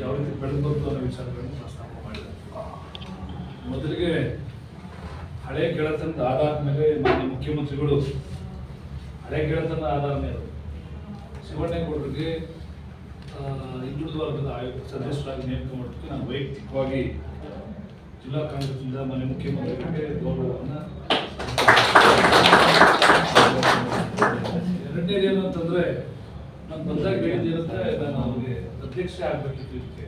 ಯಾವ ರೀತಿ ಬೆಳೆದಬೇಕು ಅನ್ನೋ ವಿಚಾರಗಳನ್ನು ಪ್ರಸ್ತಾಪ ಮಾಡಿದ್ದಾರೆ ಮೊದಲಿಗೆ ಹಳೆ ಗೆಳತನದ ಆಧಾರದ ಮೇಲೆ ಮಾನ್ಯ ಮುಖ್ಯಮಂತ್ರಿಗಳು ಹಳೆ ಗೆಳತನದ ಆಧಾರ ಮೇಲೆ ಶಿವಣ್ಣೇಗೌಡರಿಗೆ ಹಿಂದುಳಿದ ವರ್ಗದ ಆಯೋಗ ಸದಸ್ಯರಾಗಿ ನೇಮಕ ಮಾಡೋದಕ್ಕೆ ನಾನು ವೈಯಕ್ತಿಕವಾಗಿ ಜಿಲ್ಲಾ ಕಾಂಗ್ರೆಸ್ನಿಂದ ಮಾನ್ಯ ಮುಖ್ಯಮಂತ್ರಿಗಳಿಗೆ ಗೌರವವನ್ನು ಎರಡನೇದು ಏನು ಅಂತಂದ್ರೆ, ನಾನು ಬಂದಾಗ ಹೇಳಿದ್ದೇನಂದ್ರೆ ನಾನು ಅಧ್ಯಕ್ಷ ಆಗ್ಬೇಕಿತ್ತು ಇದಕ್ಕೆ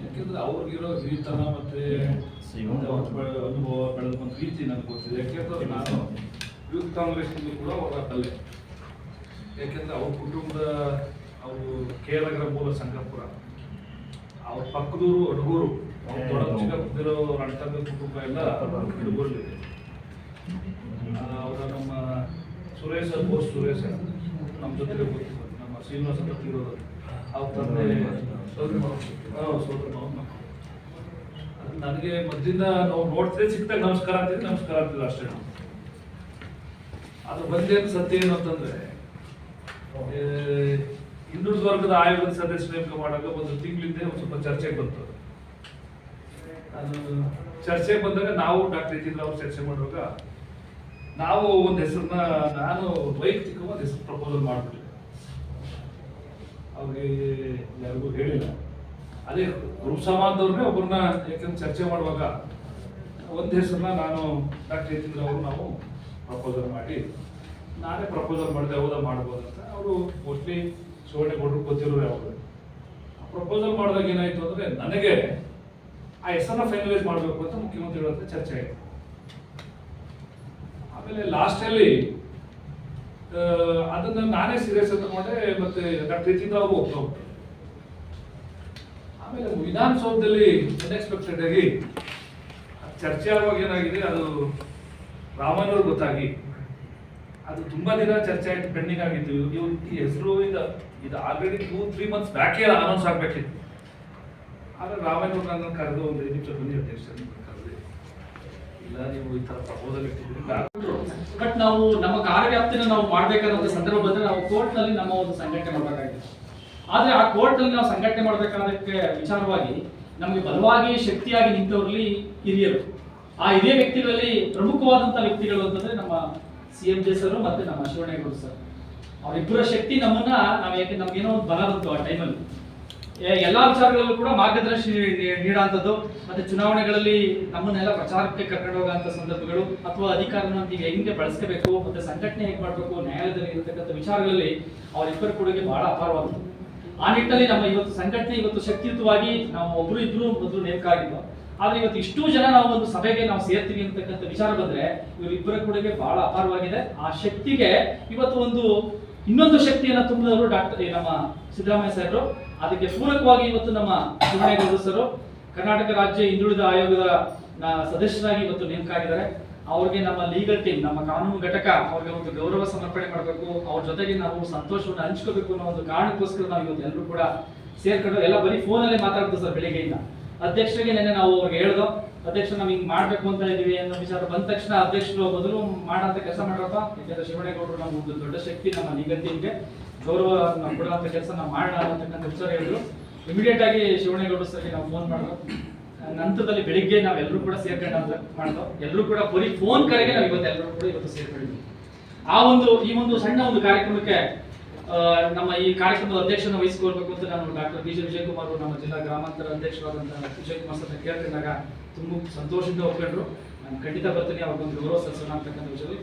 ಯಾಕೆಂದ್ರೆ ಅವ್ರಿಗಿರೋ ಹಿರಿತನ ಮತ್ತೆ ಅನುಭವ ಬೆಳೆದ ಬಂದ ರೀತಿ ನನಗೆ ಗೊತ್ತಿದೆ. ಯಾಕೆಂದ್ರೆ ನಾನು ಯೂತ್ ಕಾಂಗ್ರೆಸ್ನಿಂದ ಕೂಡ ಅವರ ತಲೆ ಯಾಕೆಂದ್ರೆ ಅವ್ರ ಕುಟುಂಬದ ಅವರು ಕೇರಳಗರ ಮೂಲ ಸಂಕಪುರ ಅವ್ರ ಪಕ್ಕದೂರು ಅಡಗೂರು ಅವ್ರ ದೊಡ್ಡ ಚಿಕ್ಕದಿರೋ ಅಣ್ಣ ಕುಟುಂಬ ಎಲ್ಲ ಅಡಗೂರಲ್ಲಿದೆ ಅವರ ನಮ್ಮ ಸುರೇಶ ಬೋಸ್ ಸುರೇಶ ನಮ್ಮ ಜೊತೆಗೆ ಗೊತ್ತಿದ್ದಾರೆ ನಮ್ಮ ಶ್ರೀನಿವಾಸ ಗೊತ್ತಿರೋದು ಅವ್ರ ತಂದೆ ಸೋದರ ಸೋದರ ನನಗೆ ಮೊದಲಿಂದ ನಾವು ನೋಡ್ತೇವೆ ಸಿಕ್ತಾಗ ನಮಸ್ಕಾರ ಅಂತಿದ್ರೆ ನಮಸ್ಕಾರ ಅಂತಿಲ್ಲ ಅಷ್ಟೇ ನಾವು. ಅದು ಬಂದೇನು ಸತ್ಯ ಏನು ಅಂತಂದ್ರೆ ಹಿಂದುಳಿದ ವರ್ಗದ ಆಯೋಗದ ಸದಸ್ಯ ನೇಮಕ ಮಾಡುವಾಗ ಒಂದು ತಿಂಗಳಿಂದ ಒಂದು ಸ್ವಲ್ಪ ಚರ್ಚೆಗೆ ಬಂತು. ಅದು ಚರ್ಚೆಗೆ ಬಂದಾಗ ನಾವು ಡಾಕ್ಟರ್ ಯತೀಂದ್ರ ಅವ್ರು ಚರ್ಚೆ ಮಾಡುವಾಗ ನಾವು ಒಂದು ಹೆಸರನ್ನ ನಾನು ವೈಯಕ್ತಿಕ ಒಂದು ಹೆಸರು ಪ್ರಪೋಸಲ್ ಮಾಡ್ಬಿಟ್ಟಿದ್ದೆ. ಅವ್ರಿಗೆ ಯಾರಿಗೂ ಹೇಳಿಲ್ಲ. ಅದೇ ಗ್ರೂಪ್ ಸಮಾಜದವ್ರನ್ನೇ ಒಬ್ಬರನ್ನ ಯಾಕಂದ್ರೆ ಚರ್ಚೆ ಮಾಡುವಾಗ ಒಂದು ಹೆಸರನ್ನ ನಾನು ಡಾಕ್ಟರ್ ಯತೀಂದ್ರ ಅವರು ನಾವು ಪ್ರಪೋಸಲ್ ಮಾಡಿ, ನಾನೇ ಪ್ರಪೋಸಲ್ ಮಾಡಿದೆ, ಹೌದಾ ಮಾಡ್ಬೋದು ಅಂತ. ಅವರು ಮೋಸ್ಟ್ಲಿ ಶಿವಣ್ಣಗೌಡರು ಗೊತ್ತಿರೋರು ಯಾವಾಗ ಪ್ರಪೋಸಲ್ ಮಾಡಿದಾಗ ಏನಾಯ್ತು ಅಂದ್ರೆ ನನಗೆ ಆ ಹೆಸರನ್ನ ಫೈನಲೈಸ್ ಮಾಡಬೇಕು ಅಂತ ಮುಖ್ಯಮಂತ್ರಿಗಳ ಹತ್ರ ಚರ್ಚೆ ಆಯಿತು. ಆಮೇಲೆ ಲಾಸ್ಟಲ್ಲಿ ಅದನ್ನ ನಾನೇ ಸೀರಿಯಸ್ ತಗೊಂಡೆ, ಮತ್ತೆ ಡಾಕ್ಟರ್ ಯತೀಂದ್ರ ಅವರು ಒಪ್ಕೊಂಡ್ರು ಆಮೇಲೆ ವಿಧಾನಸೌಧದಲ್ಲಿ ಅನ್ಎಕ್ಸ್ಪೆಕ್ಟೆಡ್ ಆಗಿ ಚರ್ಚೆ ಆಗುವಾಗ ಏನಾಗಿದೆ, ಅದು ರಾಮನವ್ರು ಗೊತ್ತಾಗಿ. ಅದು ತುಂಬಾ ದಿನ ಚರ್ಚೆ ಆಯ್ತು ಪೆಂಡಿಂಗ್ ಆಗಿತ್ತು. ಇವ್ರು ಈ ಹೆಸರು ಇದು ಇದು ಆಲ್ರೆಡಿ ಟೂ ತ್ರೀ ಮಂತ್ಸ್ ಬ್ಯಾಕೇ ಅನೌನ್ಸ್ ಆಗ್ಬೇಕಿತ್ತು. ಆದ್ರೆ ರಾಮನವ್ರು ನನ್ನ ಕರೆದು ಒಂದು ಬನ್ನಿ ಅಧ್ಯಕ್ಷ ಕರೆದು ಇಲ್ಲ ನೀವು ಈ ತರ ಪ್ರಪೋಸಲ್ ಇಟ್ಟಿದ್ದೀರಿ ಬಟ್ ನಾವು ನಮ್ಮ ಕಾರ್ಯವ್ಯಾಪ್ತಿನ ನಾವು ಮಾಡ್ಬೇಕಾದಂತ ಸಂದರ್ಭ ಬಂದ್ರೆ ನಾವು ಕೋರ್ಟ್ನಲ್ಲಿ ನಮ್ಮ ಒಂದು ಸಂಘಟನೆ ಮಾಡಬೇಕಾಗಿದೆ. ಆದ್ರೆ ಆ ಕೋರ್ಟ್ನಲ್ಲಿ ನಾವು ಸಂಘಟನೆ ಮಾಡಬೇಕಾದಕ್ಕೆ ವಿಚಾರವಾಗಿ ನಮಗೆ ಬಲವಾಗಿ ಶಕ್ತಿಯಾಗಿ ನಿಂತವರಲ್ಲಿ ಹಿರಿಯರು. ಆ ಹಿರಿಯ ವ್ಯಕ್ತಿಗಳಲ್ಲಿ ಪ್ರಮುಖವಾದಂತ ವ್ಯಕ್ತಿಗಳು ಅಂತಂದ್ರೆ ನಮ್ಮ ಸಿ ಎಂ ಜೆ ಸರ್ ಮತ್ತೆ ನಮ್ಮ ಶಿವಣ್ಣಗೌಡ ಸರ್. ಅವರಿಬ್ಬರ ಶಕ್ತಿ ನಮ್ಮನ್ನ ನಾವು ಯಾಕೆ ಒಂದು ಬಲ ಬಂತು ಆ ಟೈಮಲ್ಲಿ ಎಲ್ಲಾ ವಿಚಾರಗಳಲ್ಲೂ ಕೂಡ ಮಾರ್ಗದರ್ಶಿ ನೀಡುವಂಥದ್ದು ಮತ್ತೆ ಚುನಾವಣೆಗಳಲ್ಲಿ ನಮ್ಮನ್ನೆಲ್ಲ ಪ್ರಚಾರಕ್ಕೆ ಕರ್ಕೊಂಡು ಹೋಗುವಂತ ಸಂದರ್ಭಗಳು ಅಥವಾ ಅಧಿಕಾರನ ಹೆಂಗೆ ಬಳಸ್ಕೋಬೇಕು, ಮತ್ತೆ ಸಂಘಟನೆ ಹೇಗೆ ಮಾಡಬೇಕು, ನ್ಯಾಯಾಲಯದಲ್ಲಿ ಇರತಕ್ಕಂಥ ವಿಚಾರಗಳಲ್ಲಿ ಅವರಿಬ್ಬರ ಕೊಡುಗೆ ಬಹಳ ಅಪಾರವಾದದ್ದು. ಆ ನಿಟ್ಟಿನಲ್ಲಿ ನಮ್ಮ ಇವತ್ತು ಸಂಘಟನೆ ಇವತ್ತು ಶಕ್ತಿಯುತವಾಗಿ ನಾವು ಒಬ್ರು ಇಬ್ರು ಮೊದಲು ನೇಮಕ ಆಗಿದ್ವು ಆದ್ರೆ ಇವತ್ತು ಇಷ್ಟು ಜನ ನಾವು ಒಂದು ಸಭೆಗೆ ನಾವು ಸೇರ್ತೀವಿ ಅಂತಕ್ಕಂಥ ವಿಚಾರ ಬಂದ್ರೆ ಇವರಿಬ್ಬರ ಕೊಡುಗೆ ಬಹಳ ಅಪಾರವಾಗಿದೆ. ಆ ಶಕ್ತಿಗೆ ಇವತ್ತು ಒಂದು ಇನ್ನೊಂದು ಶಕ್ತಿಯನ್ನ ತುಂಬಿದವರು ಡಾಕ್ಟರ್ ನಮ್ಮ ಸಿದ್ದರಾಮಯ್ಯ ಸಾಹೇಬರು. ಅದಕ್ಕೆ ಪೂರಕವಾಗಿ ಇವತ್ತು ನಮ್ಮ ಶಿವಣ್ಣೇಗೌಡರು ಸರ್ ಕರ್ನಾಟಕ ರಾಜ್ಯ ಹಿಂದುಳಿದ ಆಯೋಗದ ಸದಸ್ಯರಾಗಿ ಇವತ್ತು ನೇಮಕ ಆಗಿದ್ದಾರೆ ಅವ್ರಿಗೆ ನಮ್ಮ ಲೀಗಲ್ ಟೀಮ್ ನಮ್ಮ ಕಾನೂನು ಘಟಕ ಅವ್ರಿಗೆ ಒಂದು ಗೌರವ ಸಮರ್ಪಣೆ ಮಾಡಬೇಕು. ಅವ್ರ ಜೊತೆಗೆ ನಾವು ಸಂತೋಷವನ್ನು ಹಂಚ್ಕೋಬೇಕು ಅನ್ನೋ ಒಂದು ಕಾರಣಕ್ಕೋಸ್ಕರ ನಾವು ಇವತ್ತು ಎಲ್ಲರೂ ಕೂಡ ಸೇರ್ಕೊಂಡು, ಎಲ್ಲ ಬರೀ ಫೋನಲ್ಲೇ ಮಾತಾಡ್ತೀವಿ ಸರ್, ಬೆಳಿಗ್ಗೆಯಿಂದ. ಅಧ್ಯಕ್ಷರಿಗೆ ನೆನ್ನೆ ನಾವು ಅವ್ರಿಗೆ ಹೇಳ್ದೋ ಅಧ್ಯಕ್ಷ ನಾವು ಹಿಂಗ್ ಮಾಡ್ಬೇಕು ಅಂತ ಇದೀವಿ ಅನ್ನೋ ವಿಚಾರ ಬಂದ ತಕ್ಷಣ ಅಧ್ಯಕ್ಷರು ಮೊದಲು ಮಾಡಂತ ಕೆಲಸ ಮಾಡ್ರಪ್ಪ. ಯಾಕಂದ್ರೆ ಶಿವಣೇಗೌಡರು ನಮ್ಮ ಒಂದು ದೊಡ್ಡ ಶಕ್ತಿ ನಮ್ಮ ನಿಗದಿಗೆ ಗೌರವ ನಾವು ಕೊಡುವಂತ ಕೆಲಸ ನಾವು ಮಾಡೋಣ ಅಂತಕ್ಕಂಥ ವಿಚಾರ ಹೇಳಿದ್ರು. ಇಮಿಡಿಯೇಟ್ ಆಗಿ ಶಿವಣೇಗೌಡರು ಸರಿ ನಾವು ಫೋನ್ ಮಾಡಿದ್ರು ನಂತರದಲ್ಲಿ ಬೆಳಿಗ್ಗೆ ನಾವೆಲ್ಲರೂ ಕೂಡ ಸೇರ್ಕೊಂಡು ಅಂತ ಮಾಡ್ದೋ. ಎಲ್ಲರೂ ಕೂಡ ಬರೀ ಫೋನ್ ಕರೆಗೆ ನಾವು ಇವತ್ತು ಎಲ್ಲರೂ ಕೂಡ ಇವತ್ತು ಸೇರ್ಕೊಂಡಿದ್ವಿ. ಆ ಒಂದು, ಈ ಒಂದು ಸಣ್ಣ ಒಂದು ಕಾರ್ಯಕ್ರಮಕ್ಕೆ ನಮ್ಮ ಈ ಕಾರ್ಯಕ್ರಮದ ಅಧ್ಯಕ್ಷನ ವಹಿಸಿಕೊಳ್ಬೇಕು ಅಂತ ನಾನು ಡಾಕ್ಟರ್ ಬಿ ಜೆ ವಿಜಯಕುಮಾರ್ ನಮ್ಮ ಜಿಲ್ಲಾ ಗ್ರಾಮಾಂತರ ಅಧ್ಯಕ್ಷರಾದಂತಹ ವಿಜಯಕುಮಾರ್ ಸರ್ ಕೇಳ್ಕೊಂಡಾಗ ತುಂಬ ಸಂತೋಷದಿಂದ ಒಪ್ಕೊಂಡ್ರು. ನಾನು ಖಂಡಿತ ಬರ್ತೀನಿ ಅವ್ರಿಗೊಂದು ಗೌರವ ಸಲ್ಲಿಸೋಣ ಅಂತಕ್ಕಂಥ ವಿಷಯದಲ್ಲಿ.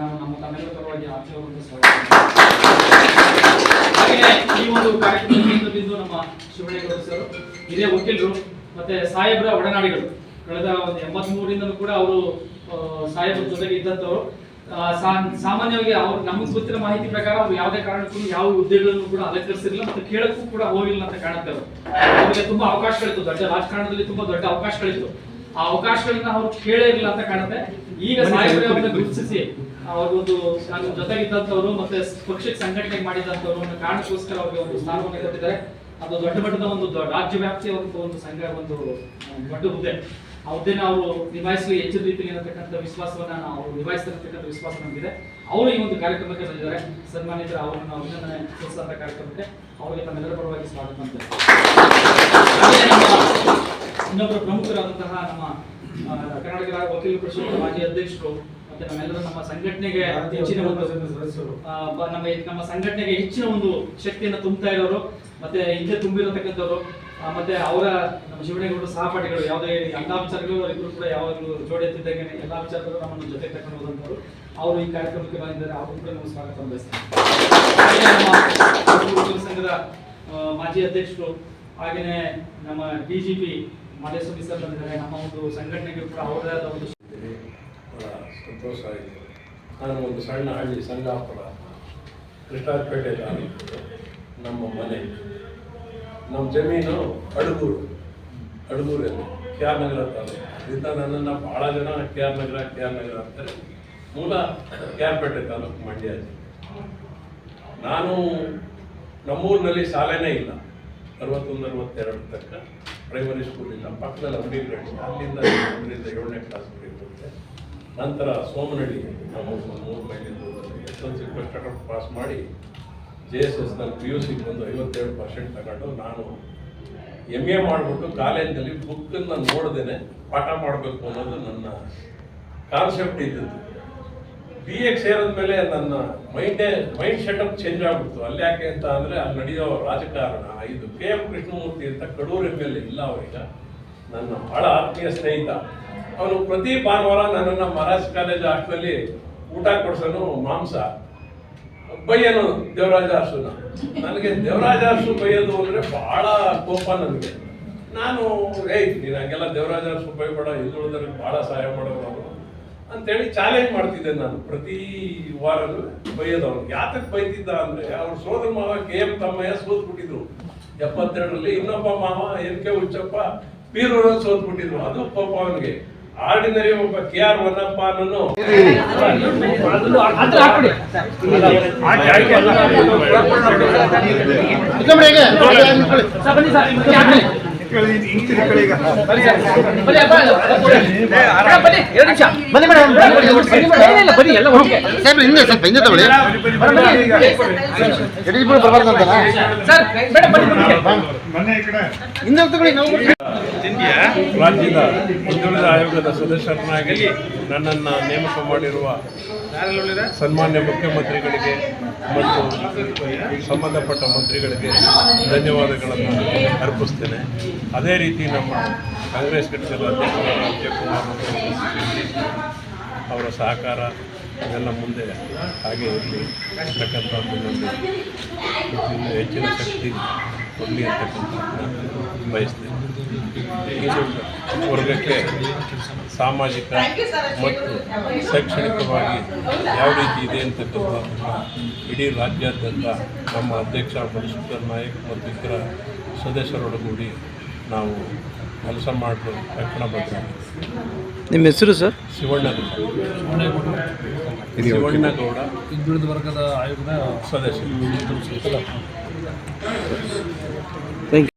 ನಾನು ನಮ್ಮ ತಮ್ಮೆಲ್ಲರ ಪರವಾಗಿ ಆತ್ಮೀಯವಾದಂಥ ಸ್ವಾಗತ ಈ ಒಂದು ಕಾರ್ಯಕ್ರಮದಿಂದ ನಮ್ಮ ಶಿವಣ್ಣಗೌಡ ಸರ್. ಹಿರಿಯ ವಕೀಲರು ಮತ್ತೆ ಸಾಹೇಬ್ರ ಒಡನಾಡಿಗಳು. ಕಳೆದ ಒಂದು ಎಂಬತ್ಮೂರಿಂದಲೂ ಕೂಡ ಅವರು ಸಾಹೇಬ್ರ ಜೊತೆಗೆ ಇದ್ದಂಥವ್ರು ಸಾಮಾನ್ಯವಾಗಿ ಅವ್ರು ನಮಗೆ ಗೊತ್ತಿರೋ ಮಾಹಿತಿ ಪ್ರಕಾರ ಅವ್ರು ಯಾವುದೇ ಕಾರಣಕ್ಕೂ ಯಾವ ಹುದ್ದೆಗಳನ್ನು ಕೂಡ ಅಲಂಕರಿಸಿರಲಿಲ್ಲ ಮತ್ತೆ ಕೇಳಕ್ಕೂ ಕೂಡ ಹೋಗಿಲ್ಲ ಅಂತ ಕಾಣುತ್ತೆ ಅವರು. ಅವರಿಗೆ ತುಂಬಾ ಅವಕಾಶಗಳಿತ್ತು ದೊಡ್ಡ ರಾಜಕಾರಣದಲ್ಲಿ ತುಂಬಾ ದೊಡ್ಡ ಅವಕಾಶಗಳಿತ್ತು. ಆ ಅವಕಾಶಗಳನ್ನ ಅವ್ರು ಕೇಳೇ ಇರಲಿಲ್ಲ ಅಂತ ಕಾಣುತ್ತೆ. ಈಗ ಸಾಹೇಬರೇ ಅವ್ರನ್ನ ಗುರುತಿಸಿ ಅವ್ರಿಗೊಂದು ನಾನು ಜೊತೆಗಿದ್ದಂಥವ್ರು ಮತ್ತೆ ಪಕ್ಷಕ್ಕೆ ಸಂಘಟನೆ ಮಾಡಿದಂಥವ್ರು ಒಂದು ಕಾರಣಕ್ಕೋಸ್ಕರ ಅವ್ರಿಗೆ ಒಂದು ಸ್ಥಾನವನ್ನು ಕೊಟ್ಟಿದ್ದಾರೆ. ಅದು ದೊಡ್ಡ ಮಟ್ಟದ ಒಂದು ರಾಜ್ಯ ವ್ಯಾಪ್ತಿಯ ಒಂದು ಸಂಘ ಒಂದು ದೊಡ್ಡ ಹುದ್ದೆ. ಹುದ್ದೆನ ಅವರು ನಿಭಾಯಿಸಲು ಹೆಚ್ಚಿನ ರೀತಿಯಲ್ಲಿ ಇರತಕ್ಕಂಥ ವಿಶ್ವಾಸವನ್ನ ನಾವು ನಿಭಾಯಿಸ್ತಿರತಕ್ಕಂಥ ವಿಶ್ವಾಸ ನಮಗಿದೆ. ಅವರು ಈ ಒಂದು ಕಾರ್ಯಕ್ರಮಕ್ಕೆ ಬಂದಿದ್ದಾರೆ. ಸನ್ಮಾನಿತರ ಅವರನ್ನು ಅಭಿನಂದನೆ ಸಲ್ಲಿಸಿದಂಥ ಕಾರ್ಯಕ್ರಮಕ್ಕೆ ಅವರಿಗೆ ತಮ್ಮೆಲ್ಲರ ಪರವಾಗಿ ಸ್ವಾಗತ ಅಂತ ಇನ್ನೊಬ್ಬರು ಪ್ರಮುಖರಾದಂತಹ ನಮ್ಮ ಕರ್ನಾಟಕ ರಾಜ್ಯ ವಕೀಲ ಪರಿಷತ್ ಮಾಜಿ ಅಧ್ಯಕ್ಷರು ಮತ್ತೆ ನಮ್ಮೆಲ್ಲರೂ ನಮ್ಮ ಸಂಘಟನೆಗೆ ಹೆಚ್ಚಿನ ಒಂದು ಆ, ನಮ್ಮ ನಮ್ಮ ಸಂಘಟನೆಗೆ ಹೆಚ್ಚಿನ ಒಂದು ಶಕ್ತಿಯನ್ನು ತುಂಬುತ್ತಾ ಇರೋರು ಮತ್ತೆ ಹಿಂದೆ ತುಂಬಿರತಕ್ಕಂಥವ್ರು ಮತ್ತೆ ಅವರ ನಮ್ಮ ಶಿವಣೇಗೌಡರು ಸಹಪಾಠಿಗಳು, ಯಾವುದೇ ವಿಚಾರಗಳು ಅವರಿಬ್ಬರು ಕೂಡ ಯಾವಾಗಲೂ ಜೋಡಿ ಎತ್ತಿದ್ದಂಗೆ ಎಲ್ಲಾ ವಿಚಾರಗಳು ನಮ್ಮನ್ನು ಜೊತೆ ತಕ್ಕೊಂಡು ಹೋದಂಥವ್ರು. ಅವರು ಈ ಕಾರ್ಯಕ್ರಮಕ್ಕೆ ಬಂದಿದ್ದಾರೆ. ಅವರು ಕೂಡ ನಾವು ಸ್ವಾಗತ ಬಯಸ್ತಾರೆ ಸಂಘದ ಮಾಜಿ ಅಧ್ಯಕ್ಷರು, ಹಾಗೆಯೇ ನಮ್ಮ D G P Madeswamy sir ಬಂದಿದ್ದಾರೆ. ನಮ್ಮ ಒಂದು ಸಂಘಟನೆಗೆ ಕೂಡ ಅವರದೇ ಆದ ಒಂದು ಸಂತೋಷ ಆಯಿತು ನಾನು ಒಂದು ಸಣ್ಣ ಹಳ್ಳಿ ಸಂಗಾಪುರ ಕೃಷ್ಣಾಪೇಟೆ ನಮ್ಮ ಮನೆ. ನಮ್ಮ ಜಮೀನು ಅಡಗೂರು, ಅಡಗೂರಲ್ಲಿ ಕೆ ಆರ್ ನಗರ ತಾಲೂಕು ಇದರಿಂದ ನನ್ನನ್ನು ಭಾಳ ಜನ K R Nagar K R Nagar ಅಂತಾರೆ. ಮೂಲ ಕೆ ಆರ್ ಪೇಟೆ ತಾಲೂಕು ಮಂಡ್ಯ ನಾನು ನಮ್ಮೂರಿನಲ್ಲಿ ಶಾಲೆನೇ ಇಲ್ಲ. ಅರವತ್ತೊಂದು, ಅರವತ್ತೆರಡು ತನಕ ಪ್ರೈಮರಿ ಸ್ಕೂಲ್ ಇಲ್ಲ ಪಕ್ಕದಲ್ಲಿ ಅಂಬಿಗರಳ್ಳಿ ಅಲ್ಲಿಂದ ಒಂದರಿಂದ ಏಳನೇ ಕ್ಲಾಸ್ ಹೋದೆ. ನಂತರ ಸೋಮನಹಳ್ಳಿ ನಮ್ಮ ಮೂರು ಮೈಲಿಂದ ಎಸ್ ಎಲ್ ಸಿ ಪಾಸ್ ಮಾಡಿ ಜೆ ಎಸ್ ಎಸ್ನಲ್ಲಿ ಪಿ ಯು ಸಿಗೆ ಬಂದು ಐವತ್ತೇಳು ಪರ್ಸೆಂಟ್ ತಗೊಂಡು ನಾನು ಎಂ ಎ ಮಾಡಿಬಿಟ್ಟು ಕಾಲೇಜಲ್ಲಿ ಬುಕ್ಕನ್ನು ನೋಡ್ದೇನೆ ಪಾಠ ಮಾಡಬೇಕು ಅನ್ನೋದು ನನ್ನ ಕಾನ್ಸೆಪ್ಟ್ ಇದ್ದದ್ದು. ಬಿ ಎಕ್ ಸೇರಿದ ಮೇಲೆ ನನ್ನ ಮೈಂಡೇ ಮೈಂಡ್ ಸೆಟಪ್ ಚೇಂಜ್ ಆಗ್ಬಿಡ್ತು. ಅಲ್ಲಿ ಯಾಕೆ ಅಂತ ಅಂದರೆ ಅಲ್ಲಿ ನಡೆಯೋ ರಾಜಕಾರಣ. ಇದು ಕೆ ಎಂ ಕೃಷ್ಣಮೂರ್ತಿ ಅಂತ ಕಡೂರು ಎಂ ಎಲ್ ಇಲ್ಲ ಅವರೀಗ. ನನ್ನ ಬಹಳ ಆತ್ಮೀಯ ಸ್ನೇಹಿತ. ಅವನು ಪ್ರತಿ ಭಾನುವಾರ ನನ್ನನ್ನು ಮಹಾರಾಜ್ ಕಾಲೇಜ್ ಹಾಸ್ಟೆಲಲ್ಲಿ ಊಟ ಕೊಡ್ಸೋನು ಮಾಂಸ. ಬೈಯನು ದೇವರಾಜ ಅರಸುನ ನನಗೆ ದೇವರಾಜ ಅರಸು ಬೈಯೋದು ಅಂದರೆ ಬಹಳ ಕೋಪ ನನಗೆ. ನಾನು ಏಯ್ ನೀನು ಹಂಗೆಲ್ಲ ದೇವರಾಜ ಅರಸು ಬೈಬೇಡ ಹಿಂದುಳಿದವ್ರಿಗೆ ಬಹಳ ಸಹಾಯ ಮಾಡೋರು ಅಂತೇಳಿ ಚಾಲೆಂಜ್ ಮಾಡ್ತಿದ್ದೆ ನಾನು ಪ್ರತಿ ವಾರನೂ ಅವ್ನಿಗೆ ಯಾತಕ್ಕೆ ಬೈತಿದ್ದ ಅಂದರೆ, ಅವ್ರ ಸೋದರ ಮಾವ ಕೆ ಎಂ ತಮ್ಮಯ್ಯ ಸೋತ್ಬಿಟ್ಟಿದ್ರು. ಎಪ್ಪತ್ತೆರಡರಲ್ಲಿ ಇನ್ನೊಬ್ಬ ಮಾವ ಎನ್ ಕೆ ಹುಚ್ಚಪ್ಪ ಬೀರೂರಲ್ಲಿ ಸೋತ್ಬಿಟ್ಟಿದ್ರು. ಅದು ಪಾಪ ಅವನಿಗೆ. ಆರ್ಡಿನರಿ ಒಬ್ಬ ಕೆ ಆರ್ ಮನ್ನಪ್ಪ ಅನ್ನೋನು ಸರ್, ಹಿಂದೆ ಸ್ವಲ್ಪ ಹಿಂದೆ ತಗೊಳ್ಳಿ ಬರಬಾರ್ದು. ಹಿಂದೆ ತಗೊಳ್ಳಿ ರಾಜ್ಯದ ಹಿಂದುಳಿದ ಆಯೋಗದ ಸದಸ್ಯರನ್ನಾಗಿ ನನ್ನನ್ನು ನೇಮಕ ಮಾಡಿರುವ ಸನ್ಮಾನ್ಯ ಮುಖ್ಯಮಂತ್ರಿಗಳಿಗೆ ಮತ್ತು ಸಂಬಂಧಪಟ್ಟ ಮಂತ್ರಿಗಳಿಗೆ ಧನ್ಯವಾದಗಳನ್ನು ಅರ್ಪಿಸ್ತೇನೆ. ಅದೇ ರೀತಿ ನಮ್ಮ ಕಾಂಗ್ರೆಸ್ ಘಟಕದ ಅಧ್ಯಕ್ಷರಾದ ಅವರ ಸಹಕಾರ ಇದೆಲ್ಲ ಮುಂದೆ ಹಾಗೆ ಇರಲಿ. ಇನ್ನು ಹೆಚ್ಚಿನ ಶಕ್ತಿ ಕೊಡಲಿ ಅಂತಕ್ಕಂಥದ್ದನ್ನ ಬಯಸ್ತೇನೆ ಇದು ವರ್ಗಕ್ಕೆ ಸಾಮಾಜಿಕ ಮತ್ತು ಶೈಕ್ಷಣಿಕವಾಗಿ ಯಾವ ರೀತಿ ಇದೆ ಅಂತಕ್ಕಂಥದ್ದನ್ನು ಇಡೀ ರಾಜ್ಯಾದ್ಯಂತ ನಮ್ಮ ಅಧ್ಯಕ್ಷ ಮಧುಸೂದನ್ ನಾಯಕ್ ಮತ್ತು ಇತರ ಸದಸ್ಯರೊಡಗೂಡಿ ನಾವು ಕೆಲಸ ಮಾಡಲು ತಕ್ಷಣ ಬಂದ ನಿಮ್ಮ ಹೆಸರು ಸರ್? ಶಿವಣ್ಣಗೌಡ. ಶಿವಣ್ಣಗೌಡ ಹಿಂದುಳಿದ ವರ್ಗದ ಆಯೋಗದ ಸದಸ್ಯರು ಥ್ಯಾಂಕ್ ಯು